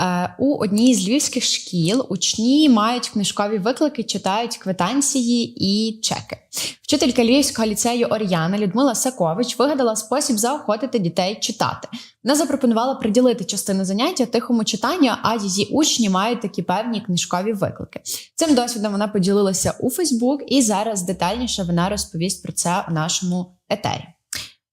Е, У одній з львівських шкіл учні мають книжкові виклики, читають квитанції і чеки. Вчителька Львівського ліцею Оріана Людмила Сакович вигадала спосіб заохотити дітей читати. Вона запропонувала приділити частину заняття тихому читанню, а її учні мають такі певні книжкові виклики. Цим досвідом вона поділилася у Фейсбук, і зараз детальніше вона розповість про це у нашому етері.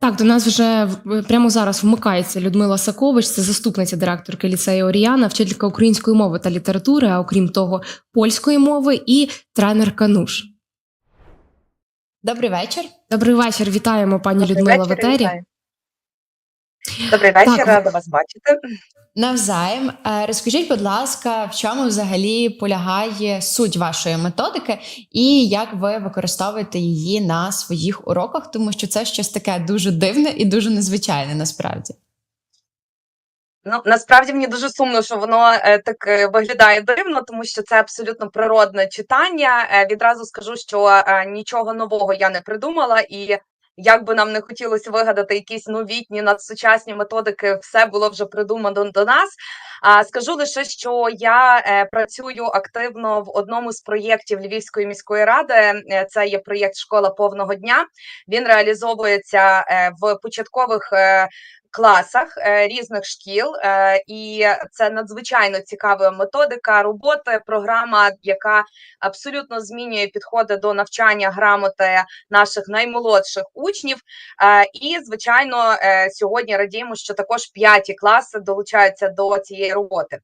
Так, до нас вже прямо зараз вмикається Людмила Сакович, це заступниця директорки ліцею Оріана, вчителька української мови та літератури, а окрім того, польської мови і тренерка НУШ. Добрий вечір. Добрий вечір, вітаємо пані Добрий Людмила вечір, Ветері. вітаю. Добрий вечір, Так, рада вас бачити. Навзаєм, Е, розкажіть, будь ласка, в чому взагалі полягає суть вашої методики, і як ви використовуєте її на своїх уроках, тому що це щось таке дуже дивне і дуже незвичайне насправді. Ну насправді мені дуже сумно, що воно е, так е, виглядає дивно, тому що це абсолютно природне читання. Е, відразу скажу, що е, нічого нового я не придумала, і як би нам не хотілося вигадати якісь новітні надсучасні методики, все було вже придумано до нас. А скажу лише, що я е, працюю активно в одному з проєктів Львівської міської ради. Е, Це є проєкт Школа повного дня. Він реалізовується е, в початкових. Класах е, різних шкіл, е, і це надзвичайно цікава методика роботи, програма, яка абсолютно змінює підходи до навчання грамоти наших наймолодших учнів. Е, і, звичайно, сьогодні радіємо, що також п'яті класи долучаються до цієї роботи.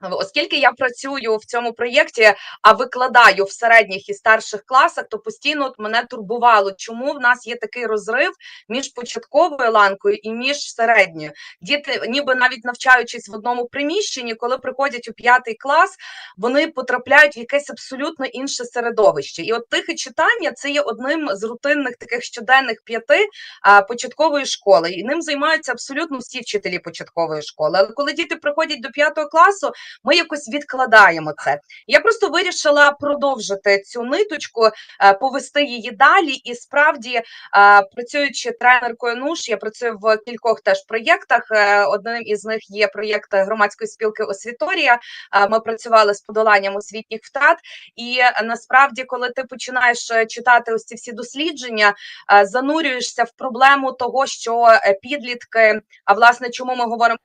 Оскільки я працюю в цьому проєкті, а викладаю в середніх і старших класах, то постійно мене турбувало, чому в нас є такий розрив між початковою ланкою і між середньою. Діти, ніби навіть навчаючись в одному приміщенні, коли приходять у п'ятий клас, вони потрапляють в якесь абсолютно інше середовище. І от тихе читання це є одним з рутинних таких щоденних п'яти початкової школи. І ним займаються абсолютно всі вчителі початкової школи. Але коли діти приходять до п'ятого класу, ми якось відкладаємо це. Я просто вирішила продовжити цю ниточку, е, повести її далі. І справді, е, працюючи тренеркою НУШ, я працюю в кількох теж проєктах. Е, Одним із них є проєкт громадської спілки Освіторія. Ми працювали з подоланням освітніх втрат. І насправді, коли ти починаєш читати ось ці всі дослідження, занурюєшся в проблему того, що підлітки, а власне, чому ми говоримо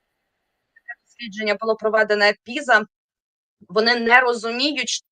дослідження було проведене ПІЗа, вони не розуміють.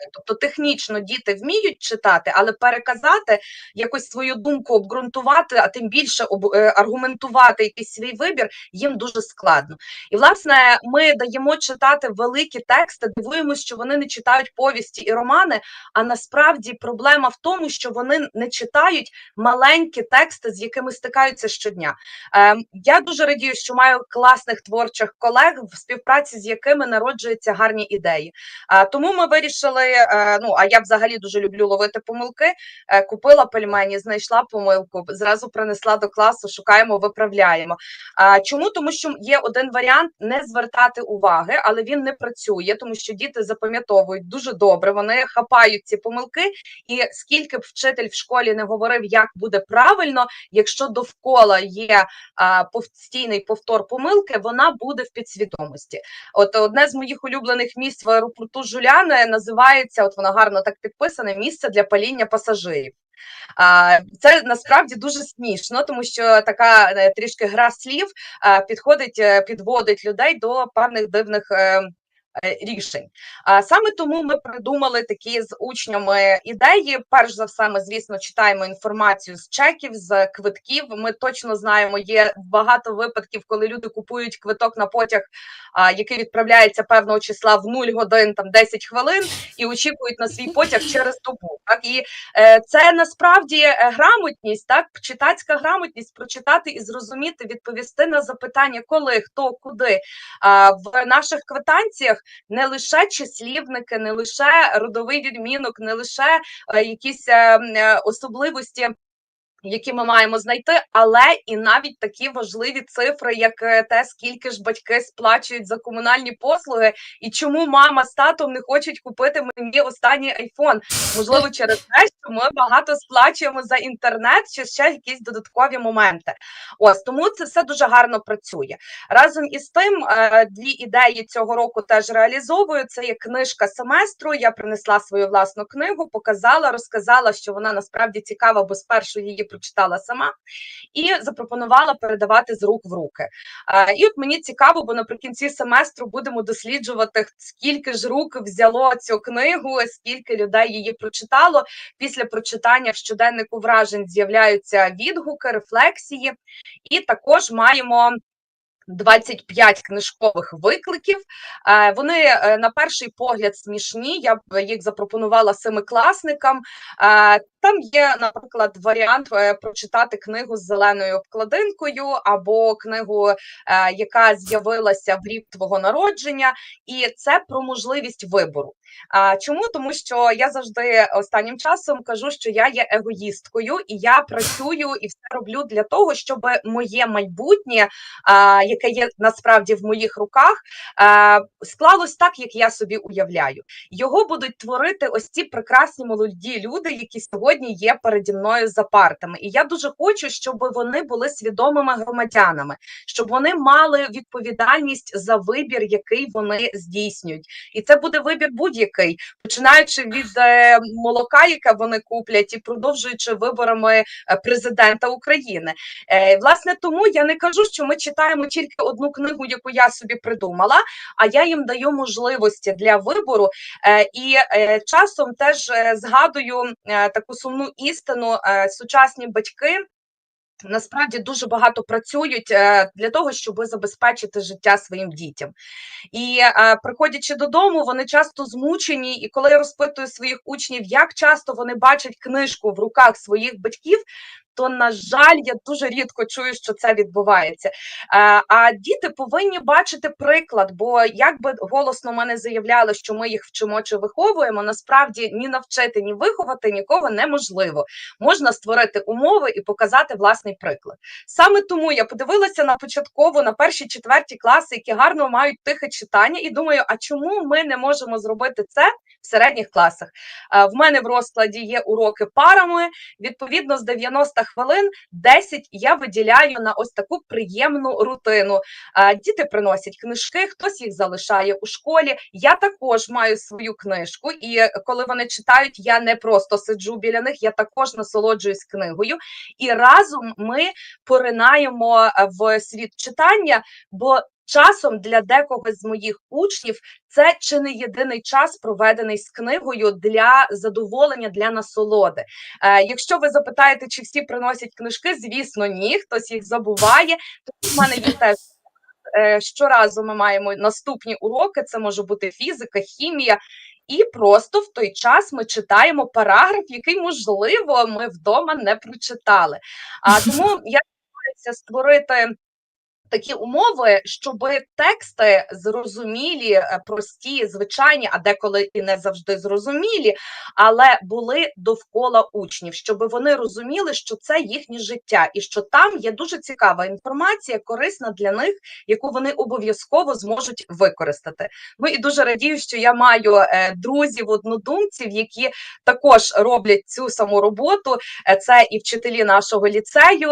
Що Тобто технічно діти вміють читати, але переказати якось свою думку, обґрунтувати, а тим більше е, аргументувати якийсь свій вибір їм дуже складно. І власне ми даємо читати великі тексти, дивуємося, що вони не читають повісті і романи. А насправді проблема в тому, що вони не читають маленькі тексти, з якими стикаються щодня. Ем, Я дуже радію, що маю класних творчих колег, в співпраці з якими народжуються гарні ідеї. А, Тому ми вирішили. Е, Ну а я взагалі дуже люблю ловити помилки. Е, Купила пельмені, знайшла помилку, зразу принесла до класу, шукаємо, виправляємо. Чому? Тому що є один варіант не звертати уваги, але він не працює, тому що діти запам'ятовують дуже добре. Вони хапають ці помилки, і скільки б вчитель в школі не говорив, як буде правильно, якщо довкола є постійний повтор помилки, вона буде в підсвідомості. От одне з моїх улюблених місць в аеропорту Жуляни називається, от воно гарно так підписане, місце для паління пасажирів. Це насправді дуже смішно, тому що така е, трішки гра слів е, підходить, е, підводить людей до певних дивних. Е, Рішень а саме тому ми придумали такі з учнями ідеї. Перш за все, ми звісно читаємо інформацію з чеків, з квитків. Ми точно знаємо, є багато випадків, коли люди купують квиток на потяг, який відправляється певного числа в 0 годин, там 10 хвилин, і очікують на свій потяг через добу. Так і е, це насправді е, грамотність, так читацька грамотність прочитати і зрозуміти, відповісти на запитання, коли, хто, куди. В наших квитанціях не лише числівники, не лише родовий відмінок, не лише е, якісь е, м, е, особливості. Які ми маємо знайти, але і навіть такі важливі цифри, як е, те, скільки ж батьки сплачують за комунальні послуги, і чому мама з татом не хочуть купити мені останній айфон. Можливо, через те, що ми багато сплачуємо за інтернет, чи ще якісь додаткові моменти. Ось тому це все дуже гарно працює. Разом із тим, е, дві ідеї цього року теж реалізовую. Це є книжка семестру. Я принесла свою власну книгу, показала, розказала, що вона насправді цікава, бо спершу її прочитала сама, і запропонувала передавати з рук в руки. І от мені цікаво, бо наприкінці семестру будемо досліджувати, скільки ж рук взяло цю книгу, скільки людей її прочитало. Після прочитання в щоденнику вражень з'являються відгуки, рефлексії, і також маємо. 25 книжкових викликів. Вони е, на перший погляд смішні. Я б їх запропонувала семикласникам. Там є, наприклад, варіант е, прочитати книгу з зеленою обкладинкою або книгу, е, яка з'явилася в рік твого народження, і це про можливість вибору. Чому? Тому що я завжди останнім часом кажу, що я є егоїсткою, і я працюю і все роблю для того, щоб моє майбутнє, яке є насправді в моїх руках, склалось так, як я собі уявляю. Його будуть творити ось ці прекрасні молоді люди, які сьогодні є переді мною за партами. І я дуже хочу, щоб вони були свідомими громадянами, щоб вони мали відповідальність за вибір, який вони здійснюють. І це буде вибір будь-який, починаючи від е, молока, яке вони куплять, і продовжуючи виборами е, президента України. Е, власне, тому я не кажу, що ми читаємо тільки одну книгу, яку я собі придумала, а я їм даю можливості для вибору. І часом теж згадую таку сумну істину: е, сучасні батьки. Насправді дуже багато працюють е, для того, щоб забезпечити життя своїм дітям. І е, приходячи додому, вони часто змучені. І коли я розпитую своїх учнів, як часто вони бачать книжку в руках своїх батьків, то на жаль, я дуже рідко чую, що це відбувається. Е, а діти повинні бачити приклад, бо як би голосно мене заявляли, що ми їх вчимо чи виховуємо, насправді ні навчити, ні виховати нікого неможливо. Можна створити умови і показати власний приклад. Саме тому я подивилася на початкову, на перші четверті класи, які гарно мають тихе читання, і думаю, а чому ми не можемо зробити це в середніх класах? Е, В мене в розкладі є уроки парами. Відповідно, з 90 хвилин 10 я виділяю на ось таку приємну рутину. Діти приносять книжки, хтось їх залишає у школі. Я також маю свою книжку, і коли вони читають, я не просто сиджу біля них, я також насолоджуюсь книгою. І разом ми поринаємо в світ читання, бо часом для декого з моїх учнів це чи не єдиний час, проведений з книгою для задоволення, для насолоди. Е, якщо ви запитаєте, чи всі приносять книжки, звісно, ні, хтось їх забуває. Тому в мене є теж. е, Щоразу ми маємо наступні уроки, це може бути фізика, хімія, і просто в той час ми читаємо параграф, який, можливо, ми вдома не прочитали. А тому я намагаюся створити такі умови, щоб тексти зрозумілі, е, прості, звичайні, а деколи і не завжди зрозумілі, але були довкола учнів, щоб вони розуміли, що це їхнє життя, і що там є дуже цікава інформація, корисна для них, яку вони обов'язково зможуть використати. Ну і дуже радію, що я маю е, друзів, однодумців, які також роблять цю саму роботу. Е, Це і вчителі нашого ліцею,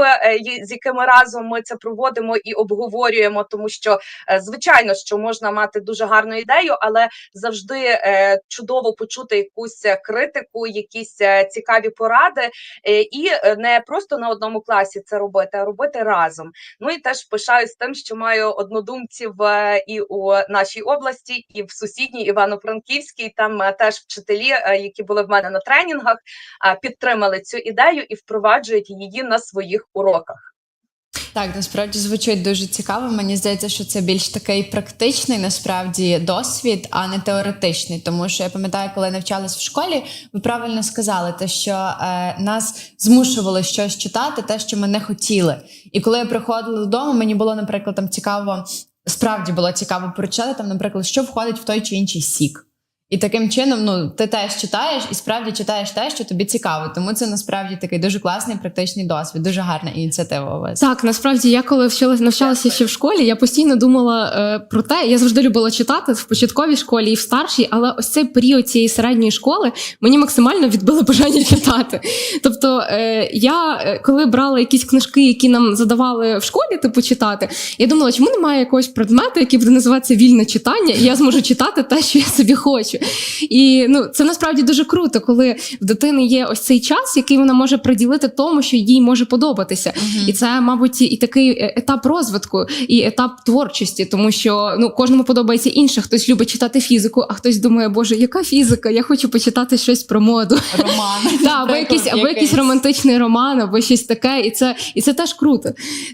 з якими разом ми це проводимо і обговорюємо, тому що е, звичайно, що можна мати дуже гарну ідею, але завжди е, чудово почути якусь е, критику, якісь цікаві поради, і не просто на одному класі це робити, а робити разом. Ну і теж пишаюсь тим, що маю однодумців і у нашій області, і в сусідній Івано-Франківській. Там теж вчителі, які були в мене на тренінгах, підтримали цю ідею і впроваджують її на своїх уроках. Так, насправді звучить дуже цікаво. Мені здається, що це більш такий практичний насправді досвід, а не теоретичний. Тому що я пам'ятаю, коли навчалась в школі, ви правильно сказали, те, що е, нас змушували щось читати, те, що ми не хотіли. І коли я приходила додому, мені було, наприклад, там цікаво, справді було цікаво прочитати там, наприклад, що входить в той чи інший сік. І таким чином, ну ти теж читаєш і справді читаєш те, що тобі цікаво. Тому це насправді такий дуже класний практичний досвід, дуже гарна ініціатива у вас. Так, насправді я коли вчилась навчалася ще в школі, я постійно думала е, про те. Я завжди любила читати в початковій школі і в старшій, але ось цей період цієї середньої школи мені максимально відбило бажання читати. Тобто, е, я е, коли брала якісь книжки, які нам задавали в школі, типу читати, я думала, чому немає якогось предмету, який буде називатися вільне читання, і я зможу читати те, що я собі хочу. І ну це насправді дуже круто, коли в дитини є ось цей час, який вона може приділити тому, що їй може подобатися. Мгм. І це, мабуть, і такий е, етап розвитку, і етап творчості, тому що ну кожному подобається інше. Хтось любить читати фізику, а хтось думає, боже, яка фізика? Я хочу почитати щось про моду. Роман. Да, або якийсь, або якийсь романтичний роман, або щось таке, і це і це теж круто.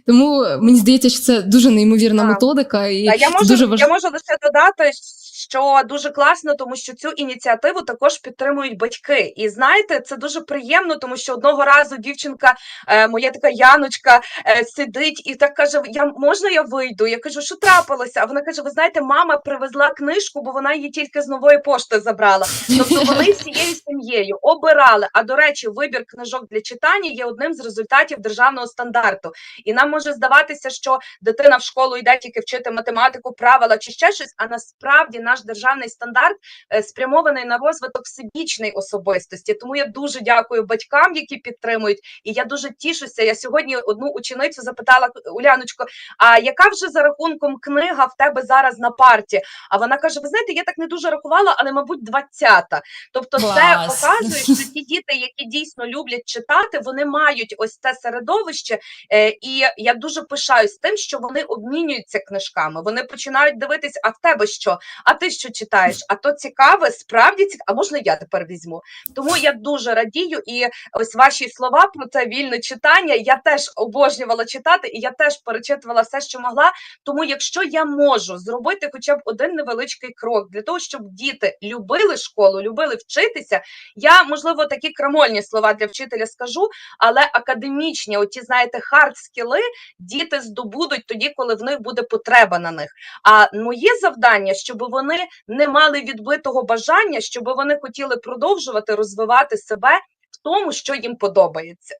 Тому мені здається, що це дуже неймовірна методика, і я можу, дуже я можу лише додати, що дуже класно, тому що цю ініціативу також підтримують батьки. І знаєте, це дуже приємно, тому що одного разу дівчинка, е, моя така Яночка, е, сидить і так каже: Я можна я вийду? Я кажу, що трапилося? А вона каже: Ви знаєте, мама привезла книжку, бо вона її тільки з нової пошти забрала. Тобто вони всією сім'єю обирали. А до речі, вибір книжок для читання є одним з результатів державного стандарту. І нам може здаватися, що дитина в школу йде тільки вчити математику, правила чи ще щось. А насправді наш державний стандарт е, спрямований на розвиток всебічної особистості. Тому я дуже дякую батькам, які підтримують. І я дуже тішуся. Я сьогодні одну ученицю запитала Уляночко: а яка вже за рахунком книга в тебе зараз на парті? А вона каже: Ви знаєте, я так не дуже рахувала, але мабуть, 20-та. Тобто, це показує, що ті діти, які дійсно люблять читати, вони мають ось це середовище. Е, і я дуже пишаюсь тим, що вони обмінюються книжками. Вони починають дивитись, а в тебе що? А ти що читаєш? А то цікаве, справді цікаве. А можна я тепер візьму? Тому я дуже радію. І ось ваші слова про це вільне читання. Я теж обожнювала читати, і я теж перечитувала все, що могла. Тому, якщо я можу зробити хоча б один невеличкий крок для того, щоб діти любили школу, любили вчитися, я можливо такі крамольні слова для вчителя скажу, але академічні, оті, знаєте, хард скіли діти здобудуть тоді, коли в них буде потреба на них. А моє завдання, щоб вони не мали відбитого бажання, щоб вони хотіли продовжувати розвивати себе в тому, що їм подобається.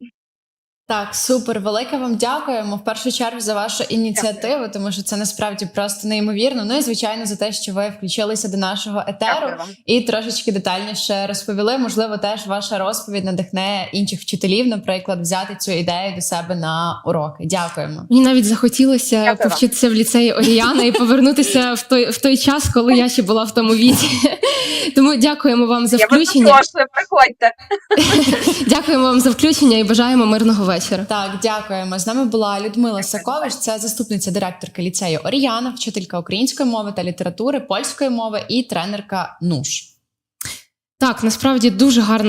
Так, супер, велике вам дякуємо в першу чергу за вашу ініціативу, тому що це насправді просто неймовірно. Ну і звичайно за те, що ви включилися до нашого етеру і трошечки детальніше розповіли. Можливо, теж ваша розповідь надихне інших вчителів, наприклад, взяти цю ідею до себе на уроки. Дякуємо. Мені навіть захотілося Дякую вам. повчитися в ліцеї Оріана і повернутися в той в той час, коли я ще була в тому віці. Тому дякуємо вам за включення. запрошую, приходьте. Дякуємо вам за включення і бажаємо мирного вечора. Так, дякуємо. З нами була Людмила Сакович, це заступниця директорки ліцею Оріяна, вчителька української мови та літератури, польської мови і тренерка НУШ. Так, насправді дуже гарна